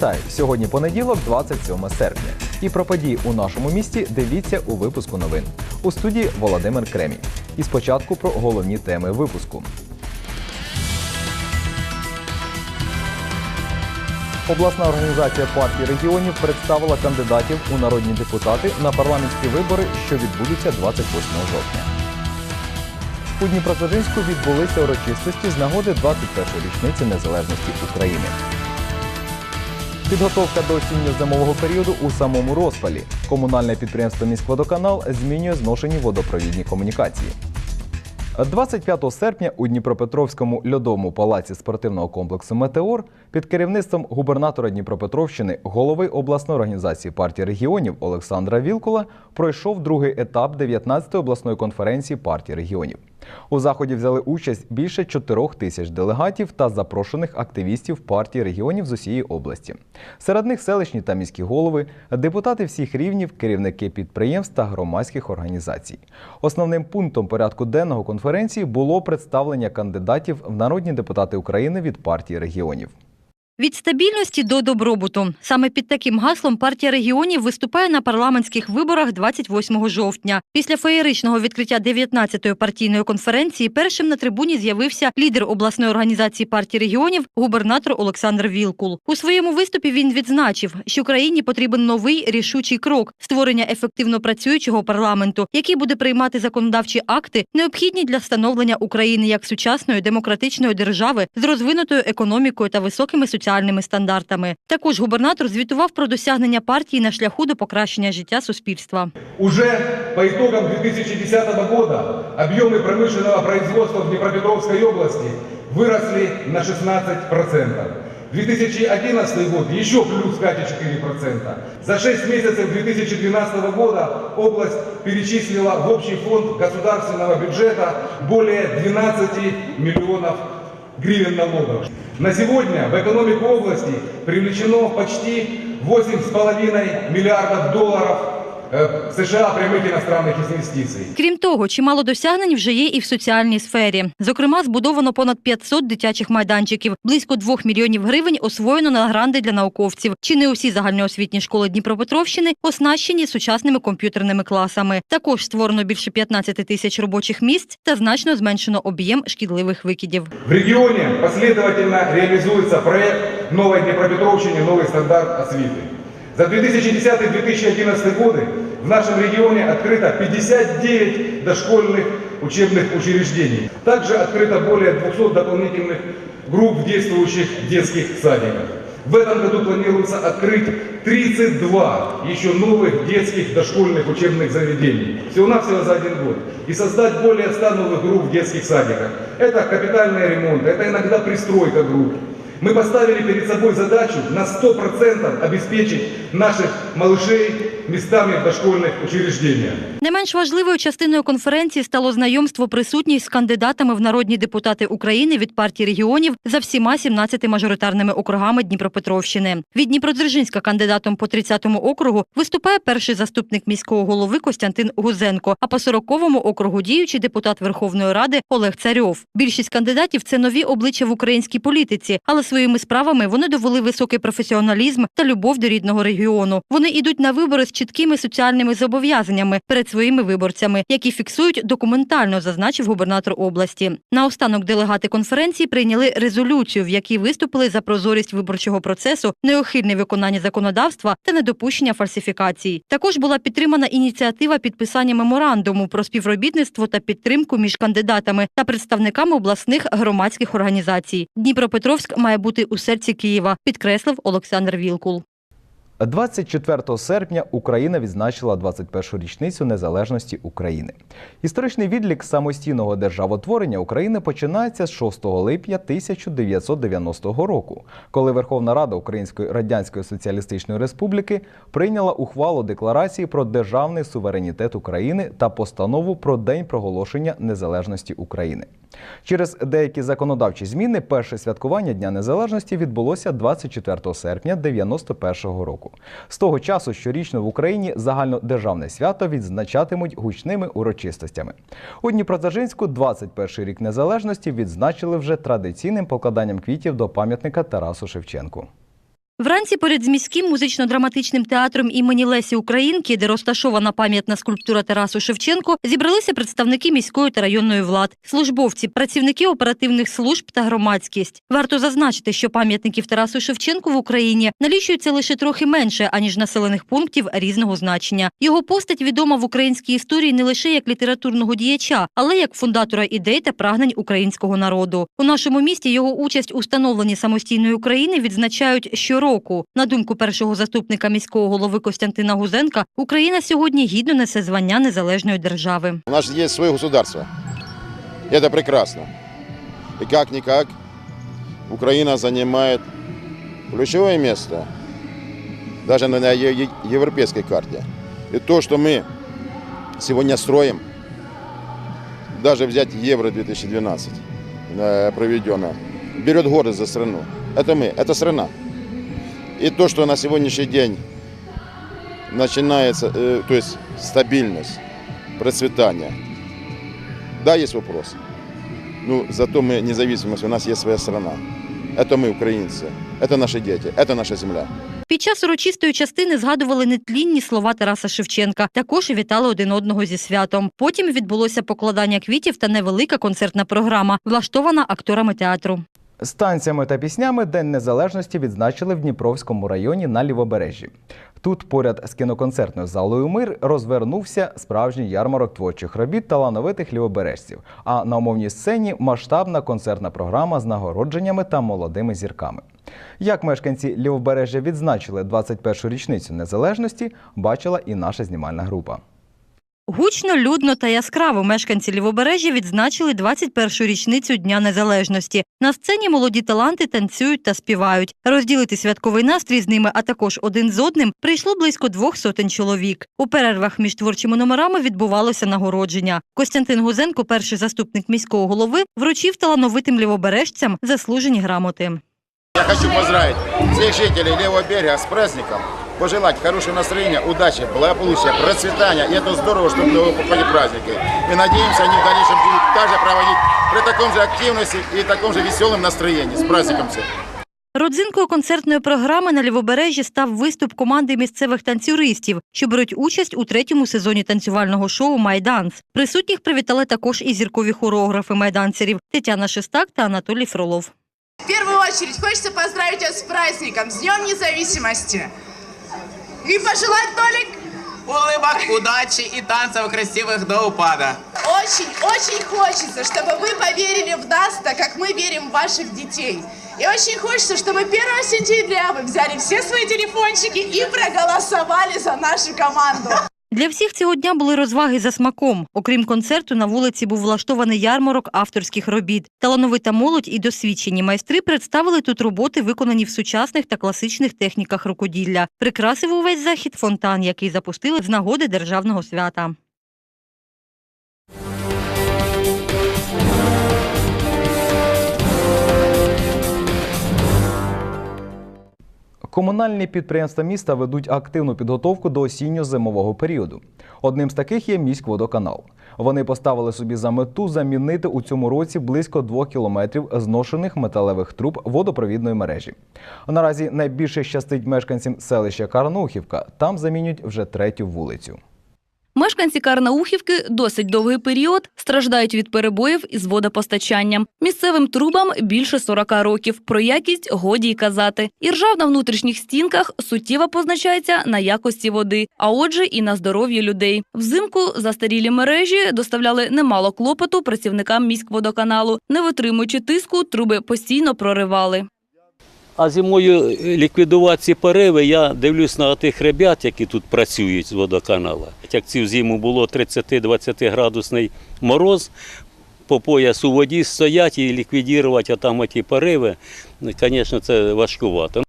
Вітаю! Сьогодні понеділок, 27 серпня. І про події у нашому місті дивіться у випуску новин. У студії Володимир Кремінь. І спочатку про головні теми випуску. Обласна організація партії регіонів представила кандидатів у народні депутати на парламентські вибори, що відбудуться 28 жовтня. У Дніпродзержинську відбулися урочистості з нагоди 21-ї річниці незалежності України. Підготовка до осінньо-зимового періоду у самому розпалі. Комунальне підприємство Міськводоканал змінює зношені водопровідні комунікації. 25 серпня у Дніпропетровському льодовому палаці спортивного комплексу Метеор під керівництвом губернатора Дніпропетровщини, голови обласної організації партії регіонів Олександра Вілкула пройшов другий етап 19-ї обласної конференції партії регіонів. У заході взяли участь більше 4 тисяч делегатів та запрошених активістів партії регіонів з усієї області. Серед них селищні та міські голови, депутати всіх рівнів, керівники підприємств та громадських організацій. Основним пунктом порядку денного конференції було представлення кандидатів в народні депутати України від партії регіонів. Від стабільності до добробуту. Саме під таким гаслом партія регіонів виступає на парламентських виборах 28 жовтня. Після феєричного відкриття 19-ї партійної конференції першим на трибуні з'явився лідер обласної організації партії регіонів, губернатор Олександр Вілкул. У своєму виступі він відзначив, що країні потрібен новий рішучий крок створення ефективно працюючого парламенту, який буде приймати законодавчі акти, необхідні для становлення України як сучасної демократичної держави з розвинутою економікою та високими соціальними стандартами. Також губернатор звітував про досягнення партії на шляху до покращення життя суспільства. Уже по итогам 2010 года объемы промышленного производства в Днепропетровской области выросли на 16%. 2011 год еще плюс 5,4%. За 6 месяцев 2012 года область перечислила в общий фонд государственного бюджета более 12 миллионов гривен налогов. На сегодня в экономику области привлечено почти 8,5 миллиардов долларов США прямых иностранных инвестиций. Крім того, чимало досягнень вже є і в соціальній сфері. Зокрема, збудовано понад 500 дитячих майданчиків, близько 2 мільйонів гривень освоєно на гранди для науковців. Чи не усі загальноосвітні школи Дніпропетровщини оснащені сучасними комп'ютерними класами. Також створено більше 15 тисяч робочих місць та значно зменшено об'єм шкідливих викидів. В регионе последовательно реализуется проект «Новой Днепропетровщине. Новый стандарт освиты». За 2010-2011 годы в нашем регионе открыто 59 дошкольных учебных учреждений. Также открыто более 200 дополнительных групп в действующих детских садиках. В этом году планируется открыть 32 еще новых детских дошкольных учебных заведений. Всего-навсего за один год. И создать более 100 новых групп в детских садиках. Это капитальный ремонт, это иногда пристройка групп. Мы поставили перед собой задачу на 100% обеспечить наших малышей местами дошкольных учреждениях. Не менш важливою частиною конференції стало знайомство присутніх з кандидатами в народні депутати України від партії регіонів за всіма 17 мажоритарними округами Дніпропетровщини. Від Дніпродзержинська кандидатом по 30-му округу виступає перший заступник міського голови Костянтин Гузенко, а по 40-му округу діючий депутат Верховної Ради Олег Царьов. Більшість кандидатів це нові обличчя в українській політиці, але своїми справами вони довели високий професіоналізм та любов до рідного регіону. Вони йдуть на вибори з чіткими соціальними зобов'язаннями перед своїми виборцями, які фіксують документально, зазначив губернатор області. Наостанок делегати конференції прийняли резолюцію, в якій виступили за прозорість виборчого процесу, неохильне виконання законодавства та недопущення фальсифікацій. Також була підтримана ініціатива підписання меморандуму про співробітництво та підтримку між кандидатами та представниками обласних громадських організацій. Дніпропетровськ має бути у серці Києва, підкреслив Олександр Вілкул. 24 серпня Україна відзначила 21-шу річницю незалежності України. Історичний відлік самостійного державотворення України починається з 6 липня 1990 року, коли Верховна Рада Української Радянської Соціалістичної Республіки прийняла ухвалу декларації про державний суверенітет України та постанову про День проголошення незалежності України. Через деякі законодавчі зміни перше святкування Дня Незалежності відбулося 24 серпня 91 року. З того часу щорічно в Україні загальнодержавне свято відзначатимуть гучними урочистостями. У Дніпродзержинську 21 рік незалежності відзначили вже традиційним покладанням квітів до пам'ятника Тарасу Шевченку. Вранці поряд з міським музично-драматичним театром імені Лесі Українки, де розташована пам'ятна скульптура Тарасу Шевченко, зібралися представники міської та районної влад, службовці, працівники оперативних служб та громадськість. Варто зазначити, що пам'ятників Тарасу Шевченку в Україні налічується лише трохи менше аніж населених пунктів різного значення. Його постать відома в українській історії не лише як літературного діяча, але як фундатора ідей та прагнень українського народу. У нашому місті його участь у становленні самостійної України відзначають щороку На думку першого заступника міського голови Костянтина Гузенка, Україна сьогодні гідно несе звання незалежної держави. У нас есть свое государство. Это прекрасно. И как-никак Украина занимает ключевое место даже на на е- е- европейской карте. И то, что мы сегодня строим, даже взять Евро 2012 э, проведено, берет гордость за страну. Это мы, это страна. И то, что на сегодняшний день начинается, э, то есть стабильность, процветание. Да, есть вопрос. Ну, зато мы независимость, у нас есть своя страна. Это мы, украинцы. Это наши дети, это наша земля. Під час урочистої частини згадували нетлінні слова Тараса Шевченка. Також вітали один одного зі святом. Потім відбулося покладання квітів та невелика концертна програма, влаштована акторами театру. З танцями та піснями День Незалежності відзначили в Дніпровському районі на Лівобережжі. Тут, поряд з кіноконцертною залою Мир, розвернувся справжній ярмарок творчих робіт талановитих лівобережців. А на умовній сцені масштабна концертна програма з нагородженнями та молодими зірками. Як мешканці лівобережжя відзначили 21-шу річницю незалежності, бачила і наша знімальна група. Гучно, людно та яскраво мешканці Лівобережжя відзначили 21-шу річницю Дня Незалежності. На сцені молоді таланти танцюють та співають. Розділити святковий настрій з ними, а також один з одним, прийшло близько двох сотень чоловік. У перервах між творчими номерами відбувалося нагородження. Костянтин Гузенко, перший заступник міського голови, вручив талановитим лівобережцям заслужені грамоти. Я хочу поздравить всех жителей Левого берега с праздником, пожелать хорошего настроения, удачи, благополучия, процветания. И это здорово, что вы попали праздники. И надеемся, они в дальнейшем будут также проводить при таком же активности и таком же веселом настроении. С праздником всех! Родзинкою концертної програми на Лівобережжі став виступ команди місцевих танцюристів, що беруть участь у третьому сезоні танцювального шоу Майданс. Присутніх привітали також і зіркові хореографи майданцерів Тетяна Шестак та Анатолій Фролов. В первую очередь хочется поздравить вас с праздником, с Днем Независимости. И пожелать, Толик, улыбок, удачи и танцев красивых до упада. очень-очень хочется, чтобы вы поверили в нас, так как мы верим в ваших детей. И очень хочется, чтобы 1 сентября вы взяли все свои телефончики и проголосовали за нашу команду. Для всіх цього дня були розваги за смаком. Окрім концерту, на вулиці був влаштований ярмарок авторських робіт. Талановита молодь і досвідчені майстри представили тут роботи, виконані в сучасних та класичних техніках рукоділля. Прикрасив увесь захід фонтан, який запустили з нагоди державного свята. Комунальні підприємства міста ведуть активну підготовку до осінньо-зимового періоду. Одним з таких є міськводоканал. Вони поставили собі за мету замінити у цьому році близько двох кілометрів зношених металевих труб водопровідної мережі. Наразі найбільше щастить мешканцям селища Карнухівка. Там замінюють вже третю вулицю. Мешканці Карнаухівки досить довгий період страждають від перебоїв із водопостачанням. Місцевим трубам більше 40 років. Про якість годі й казати. І ржав на внутрішніх стінках суттєво позначається на якості води, а отже, і на здоров'ї людей. Взимку застарілі мережі доставляли немало клопоту працівникам міськводоканалу. Не витримуючи тиску, труби постійно проривали. А зимою ліквідувати ці пориви, я дивлюсь на тих ребят, які тут працюють з водоканала. Як цю зиму було 30-20 градусний мороз, по пояс у воді стоять і ліквідувати там ті пориви, ну, звісно, це важкувато.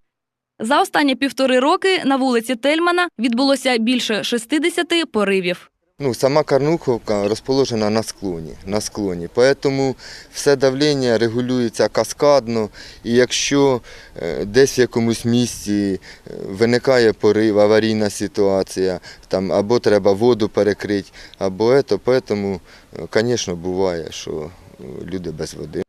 За останні півтори роки на вулиці Тельмана відбулося більше 60 поривів. Ну, сама Карнуховка розположена на склоні, на склоні. Тому все давлення регулюється каскадно, і якщо е, десь в якомусь місці е, виникає порив, аварійна ситуація, там або треба воду перекрити, або це, тому, звісно, буває, що е, люди без води.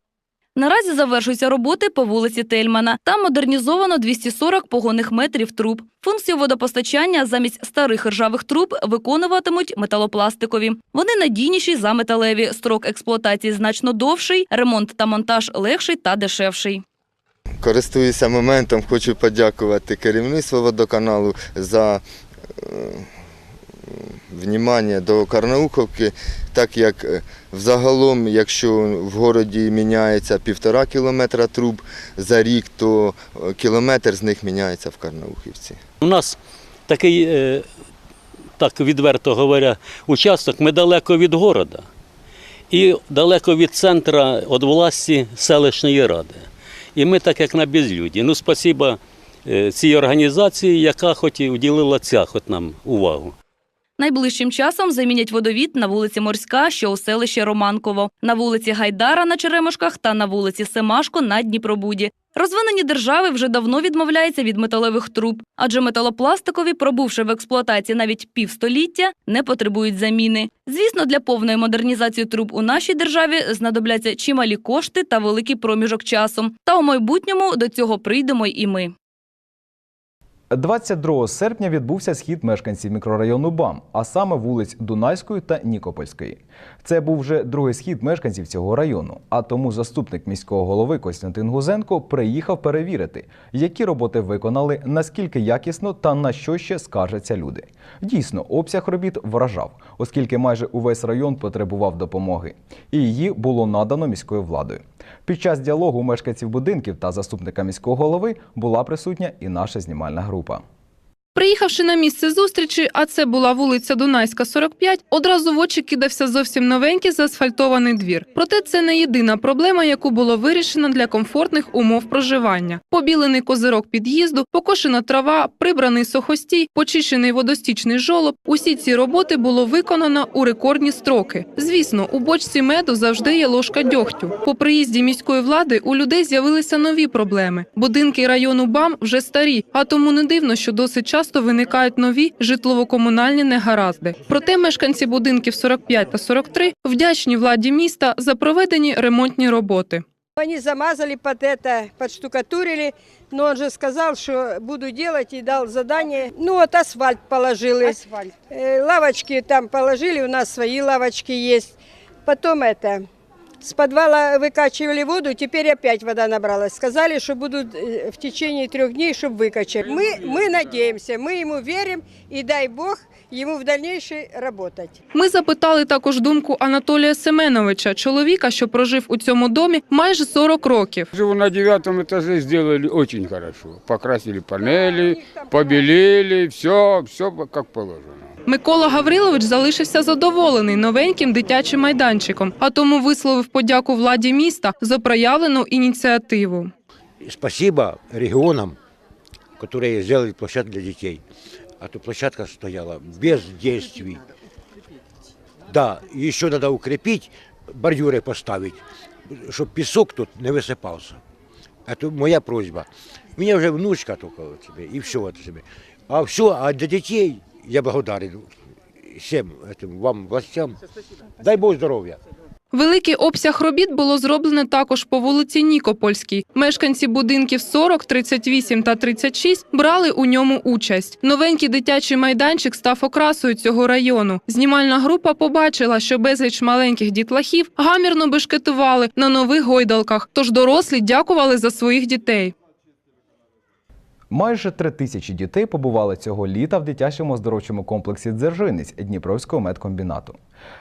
Наразі завершуються роботи по вулиці Тельмана. Там модернізовано 240 погонних метрів труб. Функцію водопостачання замість старих ржавих труб виконуватимуть металопластикові. Вони надійніші за металеві. Строк експлуатації значно довший, ремонт та монтаж легший та дешевший. Користуюся моментом, хочу подякувати керівництву водоканалу за внімання до Карнауховки, так як е, взагалом, якщо в городі міняється півтора кілометра труб за рік, то е, кілометр з них міняється в Карнаухівці. У нас такий, е, так відверто говоря, участок, ми далеко від города і далеко від центра від власті селищної ради. І ми так як на безлюді. Ну, спасіба цій організації, яка хоч і уділила ця хоч нам увагу. Найближчим часом замінять водовід на вулиці Морська, що у селищі Романково, на вулиці Гайдара на Черемошках та на вулиці Семашко на Дніпробуді. Розвинені держави вже давно відмовляються від металевих труб, адже металопластикові, пробувши в експлуатації навіть півстоліття, не потребують заміни. Звісно, для повної модернізації труб у нашій державі знадобляться чималі кошти та великий проміжок часу. Та у майбутньому до цього прийдемо і ми. 22 серпня відбувся схід мешканців мікрорайону БАМ, а саме вулиць Дунайської та Нікопольської. Це був вже другий схід мешканців цього району. А тому заступник міського голови Костянтин Гузенко приїхав перевірити, які роботи виконали, наскільки якісно та на що ще скаржаться люди. Дійсно, обсяг робіт вражав, оскільки майже увесь район потребував допомоги, і її було надано міською владою. Під час діалогу мешканців будинків та заступника міського голови була присутня і наша знімальна група група. Приїхавши на місце зустрічі, а це була вулиця Дунайська, 45, одразу в очі кидався зовсім новенький заасфальтований двір. Проте це не єдина проблема, яку було вирішено для комфортних умов проживання. Побілений козирок під'їзду, покошена трава, прибраний сухостій, почищений водостічний жолоб. Усі ці роботи було виконано у рекордні строки. Звісно, у бочці меду завжди є ложка дьогтю. По приїзді міської влади у людей з'явилися нові проблеми. Будинки району БАМ вже старі, а тому не дивно, що досить часто виникають нові житлово-комунальні негаразди. Проте мешканці будинків 45 та 43 вдячні владі міста за проведені ремонтні роботи. Они замазали под это, подштукатурили, но он же сказал, что буду делать и дал задание. Ну вот асфальт положили, Асфальт. Э, лавочки там положили, у нас свои лавочки есть. Потом это, с подвала выкачивали воду, теперь опять вода набралась. Сказали, что будут э, в течение трех дней, чтобы выкачать. Мы, мы надеемся, мы ему верим и дай Бог ему в дальнейшем работать. Ми запитали також думку Анатолія Семеновича, чоловіка, що прожив у цьому домі майже 40 років. Живу на девятом этаже, сделали очень хорошо. Покрасили панели, побелели, все, все как положено. Микола Гаврилович залишився задоволений новеньким дитячим майданчиком, а тому висловив подяку владі міста за проявлену ініціативу. Спасибо регионам, которые сделали площадку для детей А то площадка стояла без действий. Да, еще надо укрепить, бордюры поставить, чтобы песок тут не высыпался. Это моя просьба. У меня уже внучка только вот себе, и все это себе. А все, а для детей я благодарен всем этим вам властям. Дай Бог здоровья. Великий обсяг робіт було зроблено також по вулиці Нікопольській. Мешканці будинків 40, 38 та 36 брали у ньому участь. Новенький дитячий майданчик став окрасою цього району. Знімальна група побачила, що безліч маленьких дітлахів гамірно бешкетували на нових гойдалках, тож дорослі дякували за своїх дітей. Майже три тисячі дітей побували цього літа в дитячому оздоровчому комплексі Дзержинець Дніпровського медкомбінату.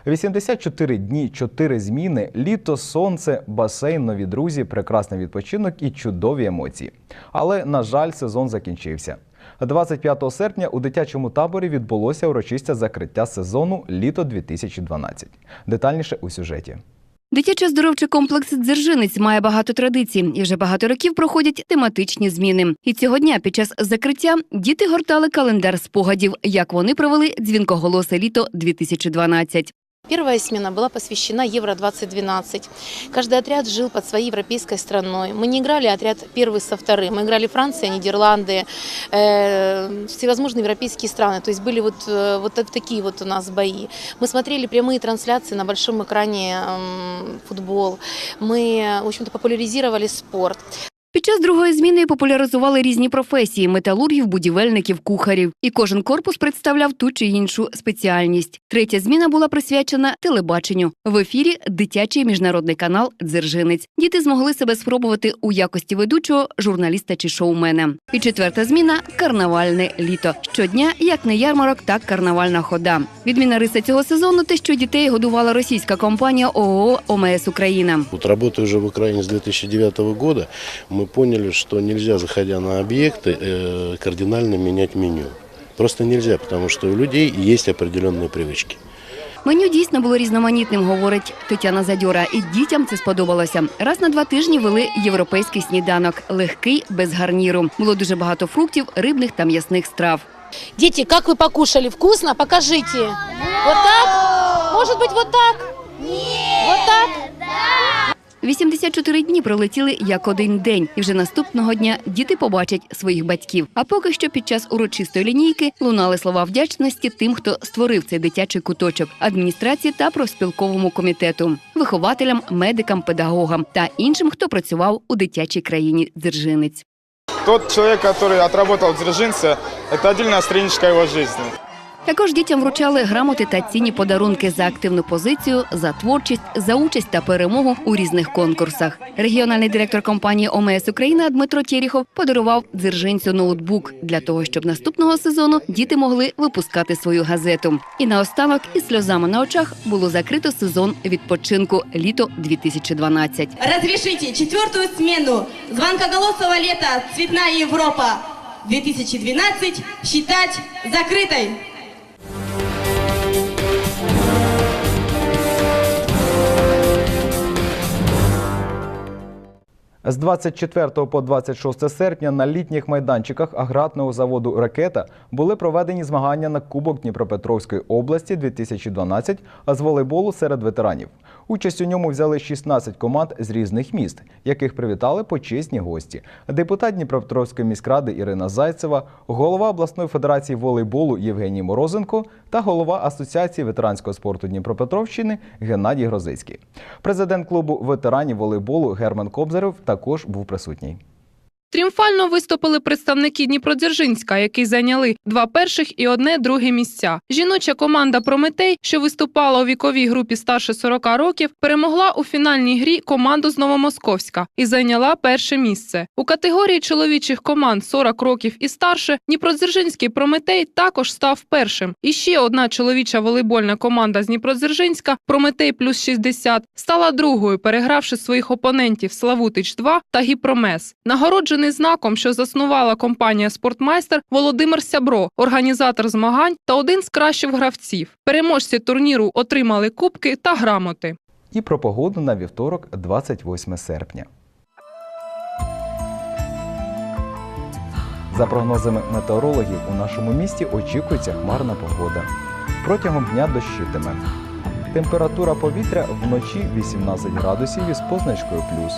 84 дні, 4 зміни, літо, сонце, басейн, нові друзі, прекрасний відпочинок і чудові емоції. Але, на жаль, сезон закінчився. 25 серпня у дитячому таборі відбулося урочисте закриття сезону літо 2012. Детальніше у сюжеті. Дитячий оздоровчий комплекс Дзержинець має багато традицій і вже багато років проходять тематичні зміни. І цього дня під час закриття діти гортали календар спогадів, як вони провели дзвінкоголосе літо 2012. Первая смена была посвящена Евро-2012. Каждый отряд жил под своей европейской страной. Мы не играли отряд первый со вторым. Мы играли Франция, Нидерланды, э, всевозможные европейские страны. То есть были вот, э, вот так- такие вот у нас бои. Мы смотрели прямые трансляции на большом экране м, футбол. Мы, в общем-то, популяризировали спорт. Під час другої зміни популяризували різні професії металургів, будівельників, кухарів. І кожен корпус представляв ту чи іншу спеціальність. Третя зміна була присвячена телебаченню. В ефірі дитячий міжнародний канал Дзержинець. Діти змогли себе спробувати у якості ведучого, журналіста чи шоумена. І четверта зміна карнавальне літо. Щодня як не ярмарок, так карнавальна хода. Відміна риса цього сезону те, що дітей годувала російська компанія ООО ОМС Україна. Вот работая уже в Украине с 2009 года, мы поняли, что нельзя, заходя на объекты, э, кардинально менять меню. Просто нельзя, потому что у людей есть определенные привычки. Меню дійсно було різноманітним, говорить Тетяна Задьора. І дітям це сподобалося. Раз на два тижні вели європейський сніданок, легкий, без гарніру. Було дуже багато фруктів, рибних та м'ясних страв. Дети, как вы покушали? Вкусно? Покажите. Вот так? Может быть, вот так? Вот так? 84 дні пролетіли як один день, і вже наступного дня діти побачать своїх батьків. А поки що під час урочистої лінійки лунали слова вдячності тим, хто створив цей дитячий куточок, адміністрації та профспілковому комітету, вихователям, медикам, педагогам та іншим, хто працював у дитячій країні Дзержинець. Тот человек, который отработал в Дзержинце, это отдельная страничка его жизни. Також дітям вручали грамоти та цінні подарунки за активну позицію, за творчість, за участь та перемогу у різних конкурсах. Регіональний директор компанії ОМС Україна Дмитро Тєріхов подарував дзержинцю ноутбук для того, щоб наступного сезону діти могли випускати свою газету. І наостанок із сльозами на очах було закрито сезон відпочинку літо 2012. Разрешите четвертую смену звонкоголосого лета «Цветная Европа» 2012 считать закрытой. З 24 по 26 серпня на літніх майданчиках аграрного заводу Ракета були проведені змагання на Кубок Дніпропетровської області 2012 з волейболу серед ветеранів. Участь у ньому взяли 16 команд з різних міст, яких привітали почесні гості. Депутат Дніпропетровської міськради Ірина Зайцева, голова обласної федерації волейболу Євгеній Морозенко та голова Асоціації ветеранського спорту Дніпропетровщини Геннадій Грозицький. Президент клубу ветеранів волейболу Герман Кобзарев також був присутній. Тріумфально виступили представники Дніпродзержинська, які зайняли два перших і одне друге місця. Жіноча команда Прометей, що виступала у віковій групі старше 40 років, перемогла у фінальній грі команду з Новомосковська і зайняла перше місце. У категорії чоловічих команд 40 років і старше Дніпродзержинський Прометей також став першим. І ще одна чоловіча волейбольна команда з Дніпродзержинська Прометей плюс 60 стала другою, перегравши своїх опонентів Славутич 2 та Гіпромес. Нагороджений знаком, що заснувала компанія Спортмайстер Володимир Сябро, організатор змагань та один з кращих гравців. Переможці турніру отримали кубки та грамоти. І про погоду на вівторок, 28 серпня. За прогнозами метеорологів, у нашому місті очікується хмарна погода. Протягом дня дощитиме. Температура повітря вночі 18 градусів із позначкою плюс.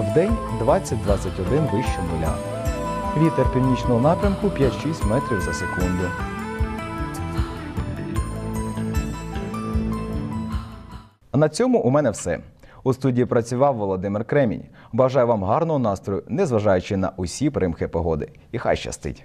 Вдень 20-21 вище нуля. Вітер північного напрямку 5-6 метрів за секунду. На цьому у мене все. У студії працював Володимир Кремінь. Бажаю вам гарного настрою, незважаючи на усі примхи погоди. І хай щастить!